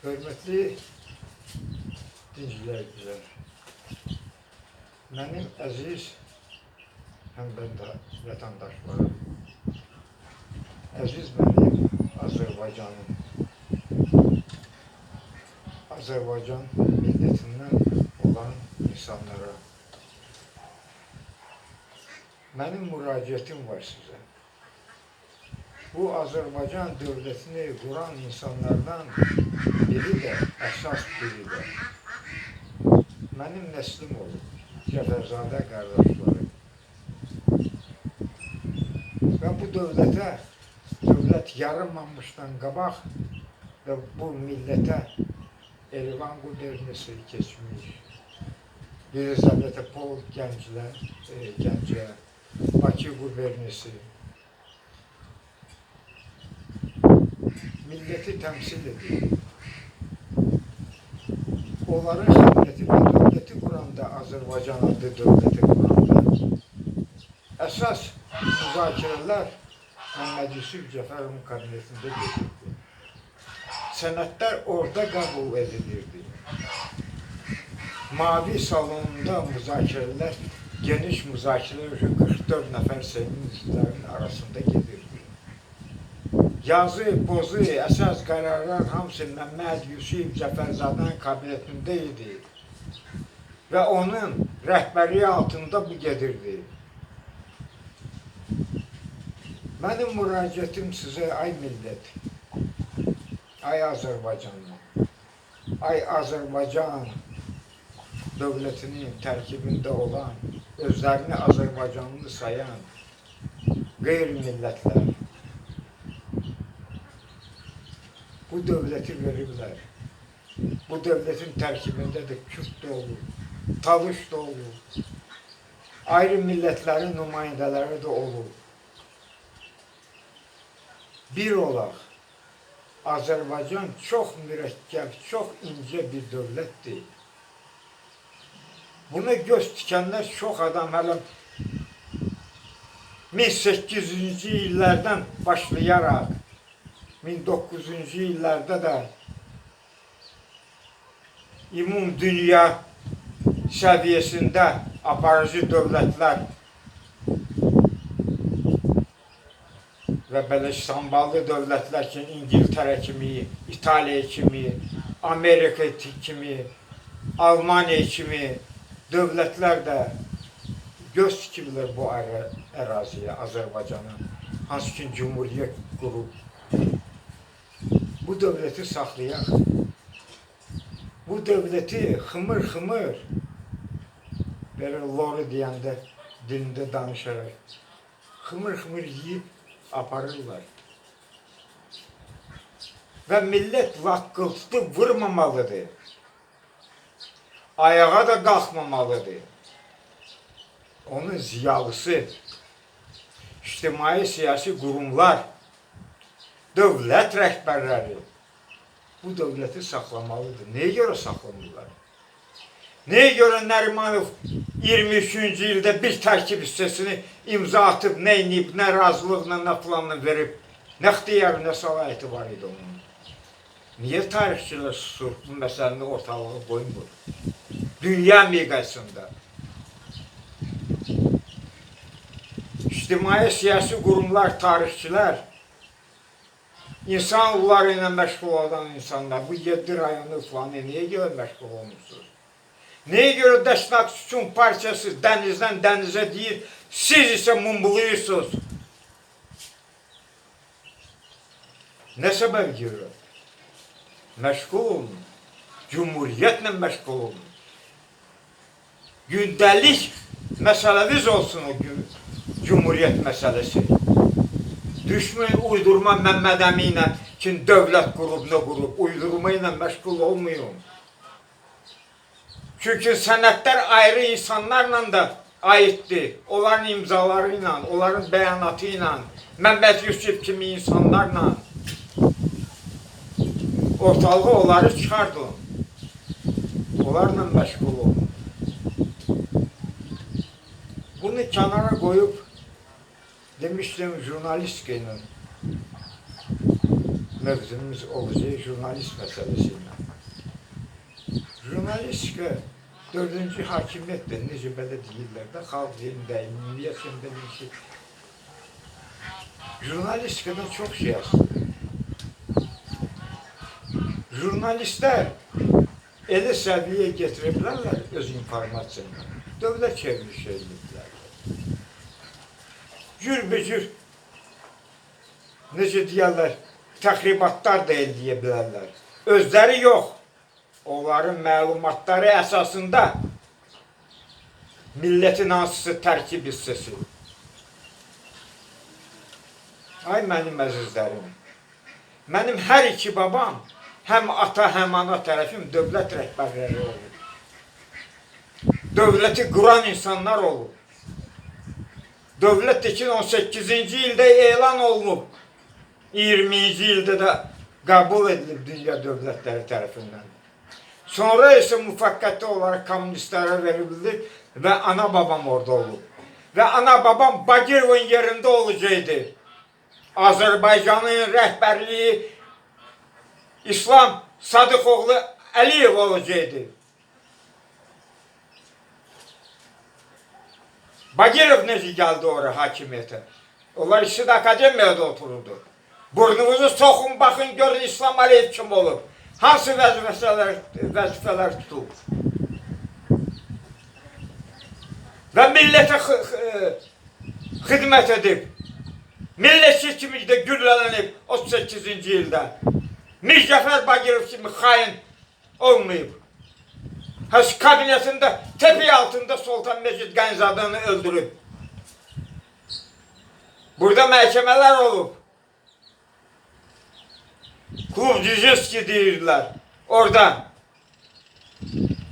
Hörmətli dincilər, mənim əziz həmbəndə vətəndaşlarım, əziz mənim Azərbaycanım, Azərbaycan millətindən olan insanlara mənim müraciətim var sizə. Bu Azərbaycan dövlətini quran insanlardan biri də, əsas biri də mənim nəslim olub, Cəfərzadə qardaşları. Və bu dövlətə, dövlət yaranmamışdan qabaq və bu millətə Erivan qudernisi keçmiş, Yelizaveta-Pol gənclər, e, gəncə, Bakı qubernisi, milleti temsil ediyor. Onların milleti ve devleti kuranda Azerbaycan adlı devleti kuranda esas müzakereler Mehmet Yusuf Cefer'in kabinetinde geçirdi. Senetler orada kabul edilirdi. Mavi salonunda müzakereler, geniş müzakereler 44 nefer sevinçlerin arasında gedirdi. Yazı, pozu, əsas qərarlar hamısı Məmməd Yusuf Cəfərzadənin kabinetində idi. Və onun rəhbərliyi altında bu gedirdi. Mənim müraciətim sizə, ay millət, ay Azərbaycanlı, ay Azərbaycan dövlətinin tərkibində olan, özlərini Azərbaycanlı sayan qeyri-millətlər, bu devleti verirler. Bu devletin terkibinde de Kürt de olur, Talış da olur. Ayrı milletlerin nümayendeleri de olur. Bir olarak Azerbaycan çok mürekkep, çok ince bir devlettir. Bunu göz dikenler çok adam hele 1800. illerden başlayarak 1900 illərdə də ümum dünya səviyyəsində aparıcı dövlətlər və belə samballı dövlətlər ki, İngiltərə kimi, İtaliya kimi, Amerika kimi, Almaniya kimi dövlətlər də göz tikiblər bu Azərbaycana. Hansı ki, Cumhuriyyət qurub bu devleti saklayan, bu devleti hımır hımır, böyle lori diyende dilinde danışarak, hımır hımır yiyip aparırlar. Ve millet vakkıltı vurmamalıdır. Ayağa da kalkmamalıdır. Onun ziyalısı, içtimai siyasi kurumlar, devlet rehberleri bu devleti saklamalıdır. Neye göre saklamırlar? Neye göre Nerimanov 23. ilde bir terkip hissesini imza atıp ne inip, ne razılıkla, ne planını verip, ne ihtiyarı, ne salayeti var idi onun. Niye tarihçiler susur bu meselenin ortalığı koymur? Dünya miqyasında. İçtimai siyasi kurumlar, tarihçiler, İnsan yolları ilə məşğul olan insanlar bu 7 rayonu falan niyə görə məşğul olmusunuz? Nəyə görə Dəşnaq Sütun Partiyası dənizdən dənizə deyir, siz isə mumbulayırsınız? Nə səbəb görə? Məşğul olun. Cumhuriyyətlə məşğul olun. Gündəlik məsələniz olsun o gün, Cumhuriyyət məsələsi. Düşmeyin uydurma Mehmet Emin'le kim devlet grubunu kurup uydurmayla meşgul olmuyor. Çünkü senetler ayrı insanlarla da aitti. Onların imzalarıyla, onların beyanatıyla, Mehmet Yusuf kimi insanlarla ortalığı onları çıkardı. Onlarla meşgul olun. Bunu kenara koyup demiştim jurnalist gene mövzumuz olacaq jurnalist məsələsi ilə. Jurnalistika dördüncü belə deyirlər də, xalq dilində, ümumiyyətində bir şey. Jurnalistikada çox şey asılıdır. Jurnalistlər elə səviyyəyə gətirə bilərlər öz informasiyanı. Dövlət çevriliş edirlər. Cürbəcür necə deyərlər, təxribatlar da eləyə bilərlər. Özləri yox. Onların məlumatları əsasında millətin hansısı tərkib hissəsi. Ay mənim əzizlərim. Mənim hər iki babam həm ata, həm ana tərəfim dövlət rəhbərləri olub. Dövləti quran insanlar olub. Dövlət 2018-ci ildə elan olunub. 20-ci ildə də qəbul edilib dünya dövlətləri tərəfindən. Sonra isə müvəqqəti olaraq kommunistlərə verildi və ana babam orada olub. Və ana babam Bagirovun yerində olacaqdı. Azərbaycanın rəhbərliyi İslam Sadıqoğlu Əliyev olacaqdı. Bagirov necə gəldi ora hakimiyyətə? Onlar ikisi də akademiyada otururdu. Burnunuzu soxun, baxın, görün İslam Əliyev kim olub. Hansı. Və millətə xı- xı- xidmət edib. Millətçi kimi də güllələnib 38-ci ildə. Mircəfər Bagirov kimi xain olmayıb. Həs kabinetində tepe altında Sultan Mecid Gənzadəni öldürüb. Burada məhkəmələr olub. Klub Cüceski deyirlər. Orada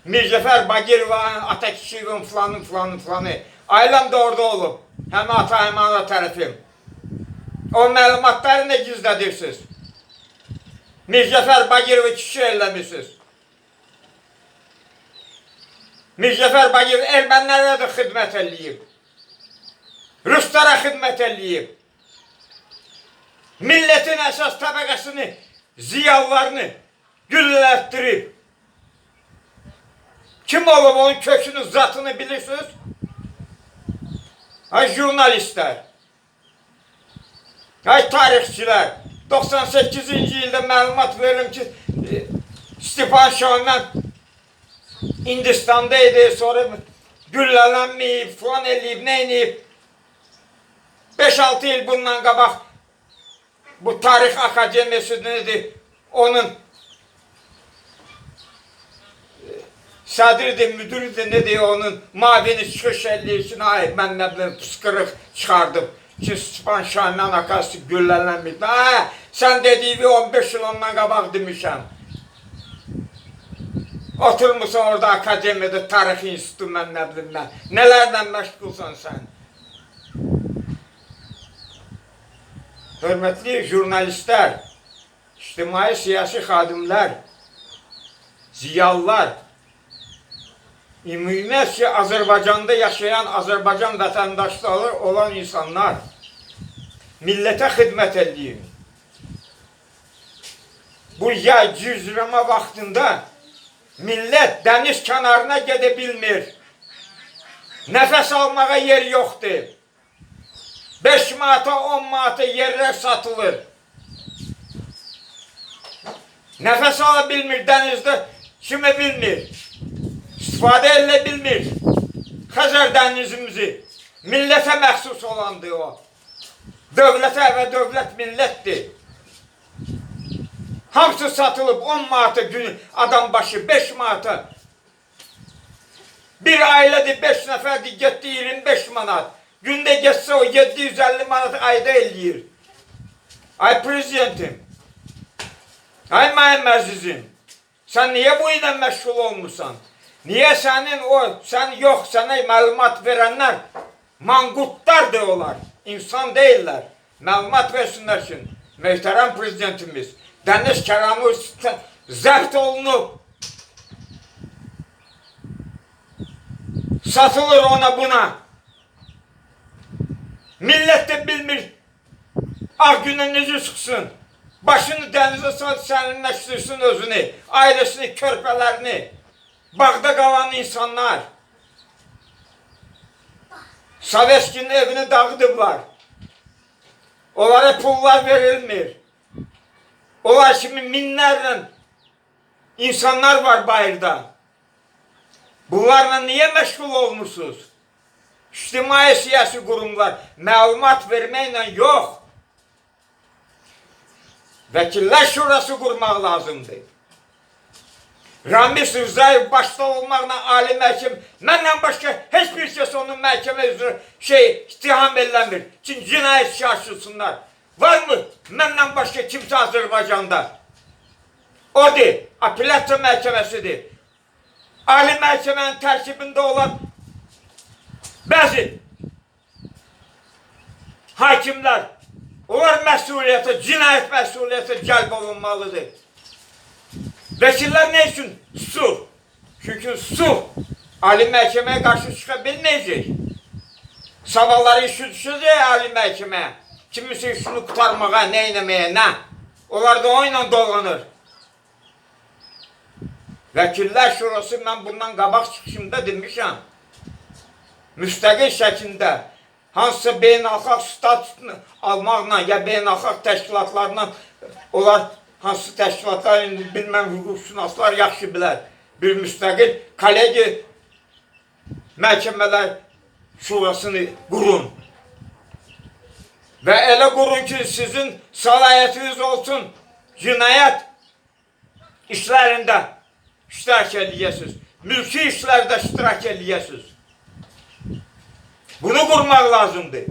Mircəfər Bagirov, Atakişivin filanın filanın filanı. Ailəm də orada olub. Həm ata, həm ana tərəfim. O məlumatları nə gizlədirsiniz? Mircəfər Bagirovu kişi eləmişsiniz. Mircəfər Bagirov ermənilərə də xidmət eləyib. Ruslara xidmət eləyib. Millətin əsas təbəqəsini, ziyalılarını güllələtdirib. Kim olub onun kökünü, zatını bilirsiniz? Ay jurnalistlər, ay tarixçilər, 98-ci ildə məlumat verim ki, e, Stepan Şahından Hindistanda idi, sonra güllələnməyib, falan eləyib, nə eləyib. 5-6 il bundan qabaq bu Tarix Akademiyası nedir? Onun e, sədridir, müdürüdür, nedir onun mavini çıxış eləyirsin, ay mən nə bilim pıskırıq çıxardım ki Stepan Şahından akası güllələnməyib. Hə, sən dediyi 15 il ondan qabaq demişəm. Oturmuşsan orada institutu, mən nə bilim nə. Nələrlə məşğulsan sən? Hörmətli jurnalistlər, ictimai siyasi xadimlər, ziyalılar, ümumiyyətcə Azərbaycanda yaşayan Azərbaycan vətəndaşları olan insanlar millətə xidmət edin. Bu yay cüzrəmə vaxtında millət dəniz kənarına gedə bilmir. Nəfəs almağa yer yoxdur. 5 manata, 10 manata yerlər satılır. Nəfəs ala bilmir dənizdə, kimi bilmir. İstifadə elə bilmir. Xəzər dənizimizi millətə məxsus olandır o. Dövlətə və dövlət millətdir. Hamısı satılıb 10 manata günü adam başı 5 manata. Bir ailədir 5 nəfərdir getdi 25 manat. Gündə getsə o 750 manat ayda eləyir. Ay prezidentim. Ay mənim əzizim. Sən niyə bu ilə məşğul olmusan? Niyə sənin o, sən yox, sənə məlumat verənlər manqurtlardır onlar. İnsan deyirlər. Məlumat versinlər üçün. Möhtərəm prezidentimiz. Dəniz kəramı zəbt olunub. Satılır ona buna. Millət də bilmir. Ağ günə necə çıxsın. Başını denize sal, səninləşdirsin özünü, ailesini, körpələrini. Bağda qalan insanlar. Saveskinin evini dağıdıblar. Onlara pullar verilmir. Onlar kimi minlərlə insanlar var bayırda. Bunlarla niye məşğul olmuşsunuz? İctimai siyasi qurumlar məlumat verməklə yox. Vəkillər Şurası qurmaq lazımdır. Ramiz Rızayev başta olmaqla Ali məhkim, məndən başqa heç bir kəs onun məhkəmə üzrə şey ittiham eləmir. Çünki cinayət işi açılsınlar. Var mı məndən başqa kimsə Azərbaycanda? Odur, apellyasiya məhkəməsidir. Ali məhkəmənin tərkibində olan bəzi hakimlər, onlar məsuliyyətə, cinayət məsuliyyətə cəlb olunmalıdır. Vəkillər nə üçün? Su. Çünki su Ali məhkəməyə qarşı çıxa bilməyəcək. Sabahları işi düşəcək Ali məhkəməyə. Kimisi işini qutarmağa, nə eləməyə, nə. Onlar da oyla dolanır. Vəkillər Şurası mən bundan qabaq çıxışımda demişəm. Müstəqil şəkildə hansısa beynəlxalq statüsünü almaqla ya beynəlxalq təşkilatlarla onlar hansı təşkilatlar indi bilməm hüquqşünaslar yaxşı bilər. Bir müstəqil kollegi məhkəmələr şurasını qurun. Və elə qurun ki, sizin səlahiyyətiniz olsun cinayət işlərində iştirak eləyəsiniz. Mülki işlərdə iştirak eləyəsiniz. Bunu qurmaq lazımdır.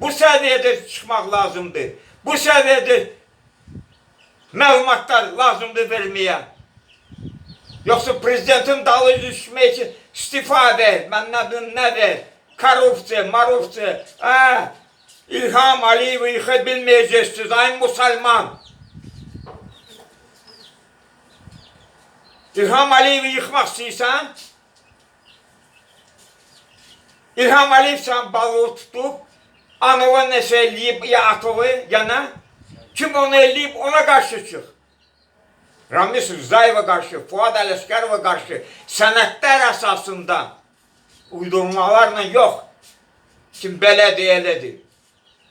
Bu səviyyədə çıxmaq lazımdır. Bu səviyyədə məlumatlar lazımdır verməyə. Yoxsa prezidentin dalı düşmək üçün istifa ver, mən nə bilim nə ver, korrupsiya, marupsiya, hə, İlham Aliyevi yıxa bilməyəcəksiniz, ay musalman. İlham Aliyevi yıkmaq istəyirsən? İlham Aliyev sən balığı tutub, anova nəsə eləyib, ya atovu, ya nə? Kim onu eləyib, ona qarşı çıx. Ramiz Rızayeva qarşı, Fuad Ələsgərova qarşı sənədlər əsasında uydurmalarla yox. Kim belədir, elədir.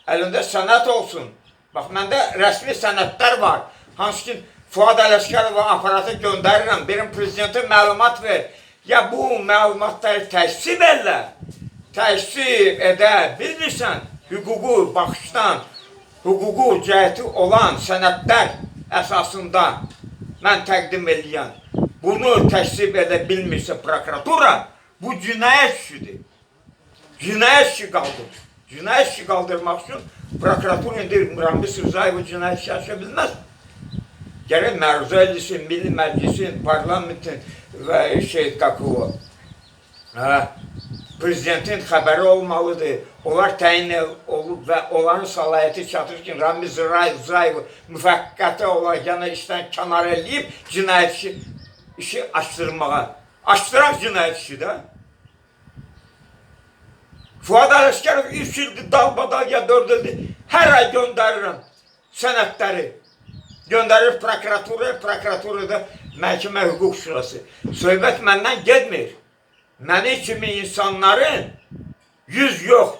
Əlində sənət olsun. Bax, məndə rəsmi sənədlər var. Hansı ki, Fuad Ələsgərova aparatı göndərirəm, benim prezidentə məlumat ver. Ya bu məlumatları təksib elə, təksib edə bilmirsən, hüququ baxışdan, hüququ cəhəti olan sənədlər əsasında mən təqdim eləyən, bunu təksib edə bilmirsə prokuratura, bu cinayət işidir. Cinayət işi qaldır. Cinayet işi kaldırmak için prokuratur indir, Ramiz Rızaev cinayet işi açabilmez. Gerek məruzə edilsin, Milli Məclisin, parlamentin və şey kakılı. Hə, prezidentin xəbəri olmalıdır. Onlar təyin olub və onların səlahiyyəti çatır ki, Ramiz Rızaev müvəqqəti olaraq yana işdən kənar eləyib cinayət işi, işi açdırmağa. Açdıraq cinayət işi də. Fuad Ələsgərov 3 ildir dalbadal ya 4 ildir. Hər ay göndərirəm sənədləri. Göndərir prokuraturaya, prokuraturada məhkəmə hüquq şurası. Söhbət məndən getmir. Məni kimi insanların yüz yox,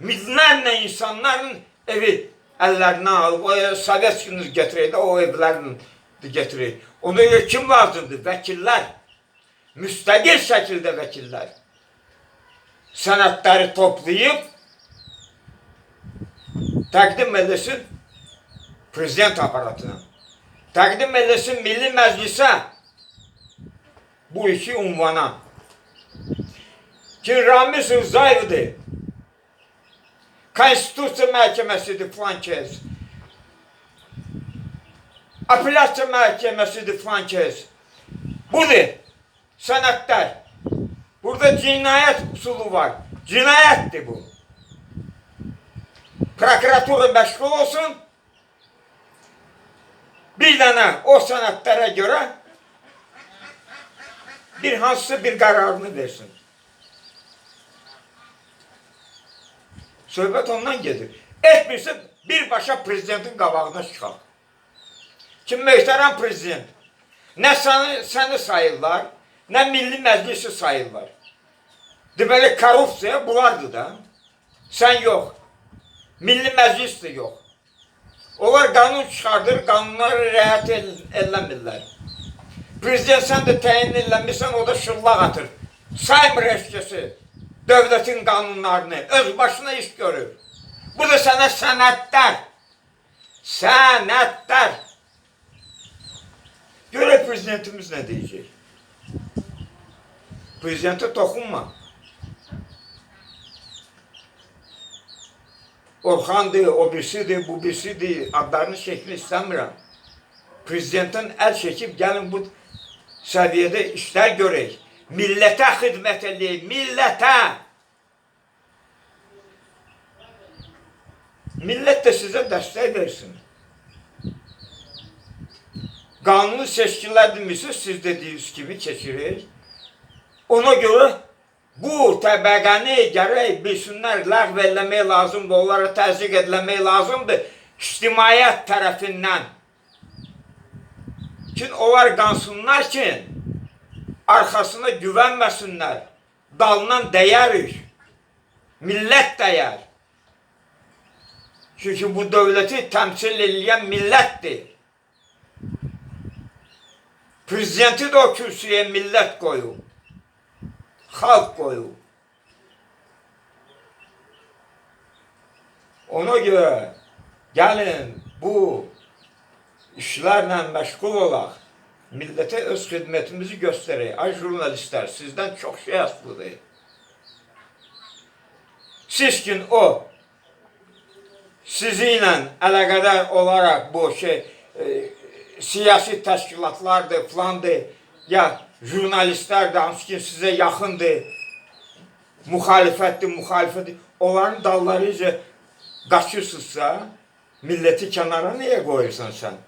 minlərlə insanların evi əllərindən alıb, o Sovet günü gətirəydi, o evlərini gətirəydi. Ona kim lazımdır? Vəkillər. Müstəqil şəkildə vəkillər. Sənədləri toplayıb təqdim edilsin prezident aparatına. Təqdim edilsin Milli Məclisə bu iki unvana. Ki Ramiz Rızayevdir. Konstitusiya məhkəməsidir filan kəs. Apellyasiya məhkəməsidir filan kəs. Budur sənədlər. Burada cinayət usulu var. Cinayətdir bu. Prokuratura məşğul olsun. Bir dənə o sənədlərə görə bir hansısa bir qərarını versin. Söhbət ondan gedir. Etmirsə birbaşa prezidentin qabağına çıxaq. Kim möhtərəm prezident? Nə səni, səni sayırlar, nə Milli Məclisi sayırlar. Deməli korrupsiya bunlardır da. Sən yox. Milli Məclis də yox. Onlar qanun çıxardır, qanunlara riayət el- eləmirlər. Prezident sən də təyin eləmirsən, o da şıllaq atır. Saymır heç kəsi dövlətin qanunlarını, öz başına iş görür. Bu da sənə sənədlər. Sənədlər. Görək prezidentimiz nə deyəcək? Prezidentə toxunma. Orxandır, o birisidir, bu birisidir, adlarını şəkli istəmirəm. Prezidentin əl çəkib gəlin bu səviyyədə işlər görək. Millətə xidmət eləyək, millətə. Millət də sizə dəstək versin. Qanuni seçkiler demişsiniz, siz dediğiniz gibi keçirir. Ona göre bu təbəqəni gərək bilsinlər, ləğv eləmək lazımdır, onlara təzyiq ediləmək lazımdır ictimaiyyət tərəfindən. Ki, onlar qansınlar ki, arxasına güvənməsinlər, dalından dəyərik, millət dəyər. Çünki bu dövləti təmsil edən millətdir. Prezidenti də o kürsüyə millət qoyub. Xalq qoyub. Ona görə gəlin bu işlərlə məşğul olaq. Millətə öz xidmətimizi göstərək. Ay jurnalistlər, sizdən çox şey asılıdır. Siz ki o sizinlə əlaqədar olaraq bu şey e, siyasi təşkilatlardır, filandır, ya jurnalistlərdir, hansı ki sizə yaxındır, müxalifətdir, müxalifətdir, onların dalları ilə qaçırsınızsa, milləti kənara niyə qoyursan sən?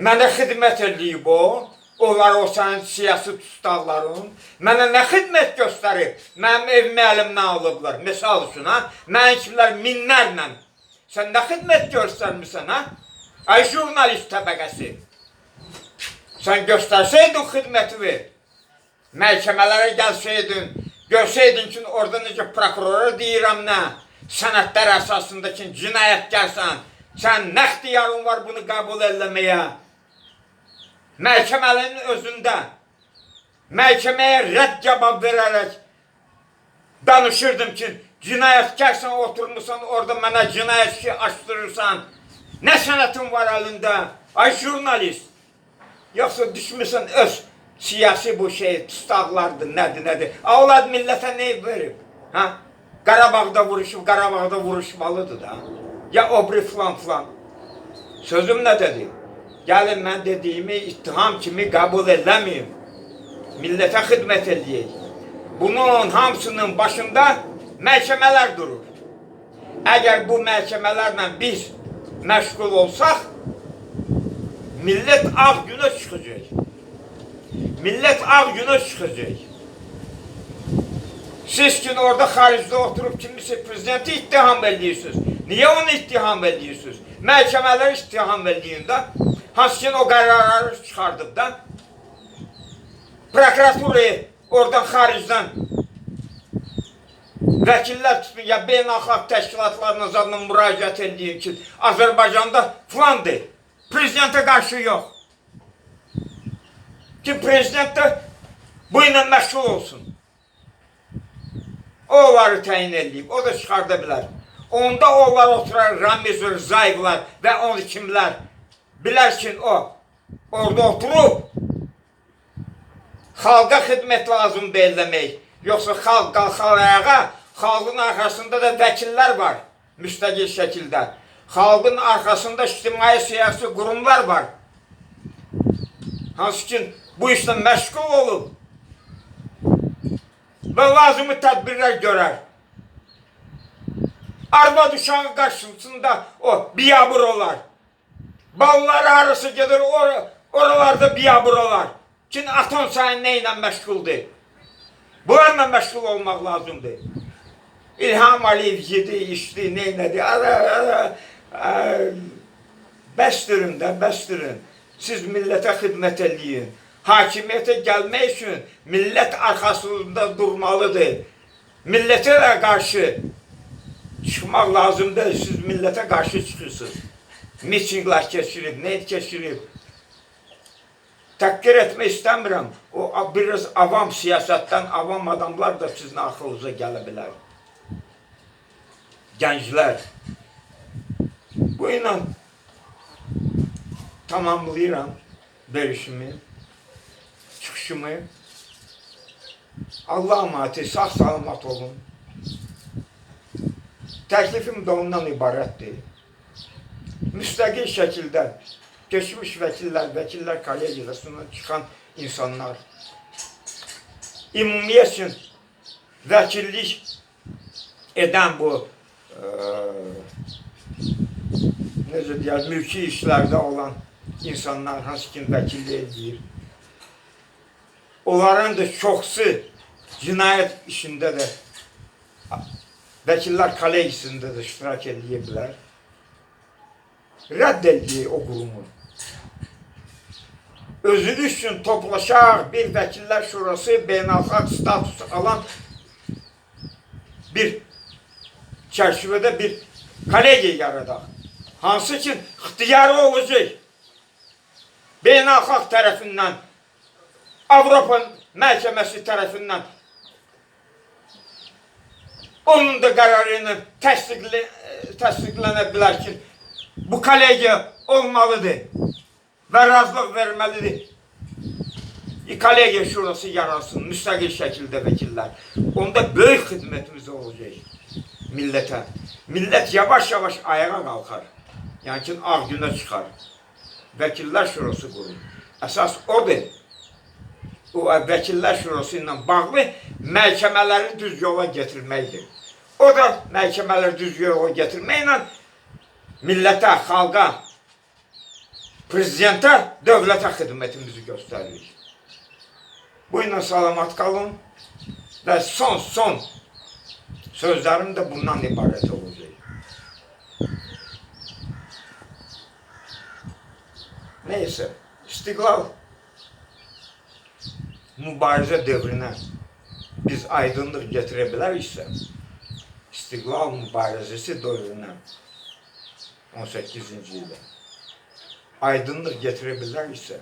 Mənə xidmət eləyib o, onlar o sənin siyasi tutaqların, mənə nə xidmət göstərib, mənim evimi əlimdən alıblar, misal üçün, ha? Mənim kimlər? Minlərlə, sən nə xidmət göstərmirsən, ha? Ay jurnalist təbəqəsi, sən göstərsəydin xidməti, məhkəmələrə gəlsəydin, görsəydin ki, orada necə prokurora deyirəm nə, sənədlər əsasında ki, cinayətkərsən, sən nə ixtiyarın var bunu qəbul eləməyə? Məhkəmənin özündə məhkəməyə rədd cavab verərək danışırdım ki, cinayətkərsən oturmuşsan orada mənə cinayət işi açdırırsan. Nə sənətin var əlində? Ay jurnalist. Yoxsa düşmüsən öz siyasi bu şey tustaqlardır, nədir, nədir. Avlad millətə ne verib? Ha? Qarabağda vuruşub, Qarabağda vuruşmalıdır da. Ya obri filan filan. Sözüm nə dedi? Gəlin mən dediyimi ittiham kimi qəbul eləməyim. Millətə xidmət eləyək. Bunun hamısının başında məhkəmələr durur. Əgər bu məhkəmələrlə biz məşğul olsaq, millət ağ günə çıxacaq. Millət ağ günə çıxacaq. Siz ki orada xaricdə oturub kimisi prezidenti ittiham edirsiniz. Niyə onu ittiham edirsiniz? Məhkəmələr ittiham. Hansı ki o qərarları çıxardıb da. Prokuraturayı oradan xaricdən vəkillər tutun ya beynəlxalq təşkilatlarına zadla müraciət ediyin ki, Azərbaycanda filandır. Prezidentə qarşı yox. Ki prezident də bu ilə məşğul olsun. O onları təyin edib, o da çıxarda bilər. Onda onlar oturar Ramiz Rızayevlər və onu kimlər bilər ki o orada oturub xalqa xidmət lazımdır eləmək. Yoxsa xalq qalxar ayağa, xalqın arxasında da vəkillər var müstəqil şəkildə. Xalqın arxasında ictimai siyasi qurumlar var. Hansı ki bu işlə məşğul olub və lazımi tədbirlər görər. Arvad uşağı qarşısında o biyabır olar. Balları arası gedir or oralarda biyabır olar. Ki atan sənin nə ilə məşğuldur? Bunlarla məşğul olmaq lazımdır. İlham Aliyev yedi, içdi, neynədi, ara, ara, ə, Bəsdirin də, bəsdirin. Siz millətə xidmət eləyin. Hakimiyyətə gəlmək üçün millət arxasında durmalıdır. Millətə də qarşı çıxmaq lazımdır. Siz millətə qarşı çıxırsınız. Mitinglər keçirib, nə keçirib. Təhqir etmək istəmirəm. O biraz avam siyasətdən avam adamlar da sizin axılınıza gələ bilər. Gənclər. Bu ilə tamamlayıram verişimi, çıxışımı. Allah əmanəti, sağ salamat olun. Təklifim də ondan ibarətdir. Müstəqil şəkildə keçmiş vəkillər, vəkillər kollegiyasından çıxan insanlar ümumiyyət üçün vəkillik edən bu eee necə deyər, mülki işlərdə olan insanlar hansı ki vəkillik edir. Onların da çoxsu cinayət işində də vəkillər kollegiyasında da iştirak edə bilər. Rədd edir o qurumu. Özü üçün toplaşaq bir vəkillər şurası beynəlxalq status alan bir çərçivədə bir kollegiya yaradaq. Hansı ki ixtiyarı olacaq. Beynəlxalq tərəfindən, Avropa məhkəməsi tərəfindən onun da qərarı ilə təsdiqlə, təsdiqlənə bilər ki, bu kollegiya olmalıdır və razılıq verməlidir. E, kollegiya şurası yaransın, müstəqil şəkildə vəkillər. Onda böyük xidmətimiz olacaq millətə. Millət yavaş-yavaş ayağa qalxar. Yəni ki, ağ günə çıxar. Vəkillər şurası qurun. Əsas odur. O vəkillər şurası ilə bağlı məhkəmələri düz yola getirməkdir. O da məhkəmələri düz yola getirməklə millətə, xalqa, prezidentə, dövlətə xidmətimizi göstəririk. Bu ilə salamat qalın və son son sözlərim də bundan ibarət olacaq. Neyse, istiqlal mübarizə dövrünə biz aydınlıq gətirə biləriksə, istiqlal mübarizəsi dövrünə 18-ci ildə aydınlıq gətirə biləriksə,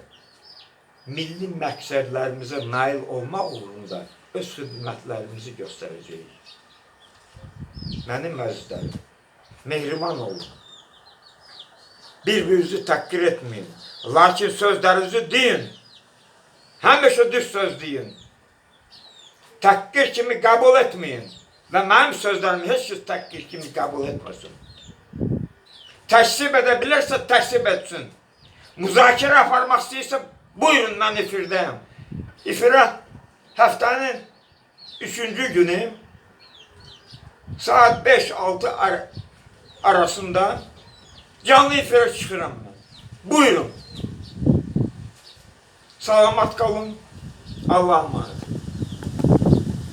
milli məqsədlərimizə nail olmaq uğrunda öz xidmətlərimizi göstərəcəyik. Mənim əzizlərim, mehriban olun. Bir-birinizi təhqir etməyin. Lakin sözlərinizi deyin. Həmişə düz söz deyin. Təhqir kimi qəbul etməyin. Və mənim sözlərimi heç kəs təhqir kimi qəbul etməsin. Təksib edə bilirsə təksib etsin. Müzakirə aparmaq istəyirsə buyurun mən efirdəyəm. Efirə həftənin üçüncü günü saat 5-6 ar arasında canlı efirə çıxıram mən. Buyurun. Salamat qalın. Allah'a emanet.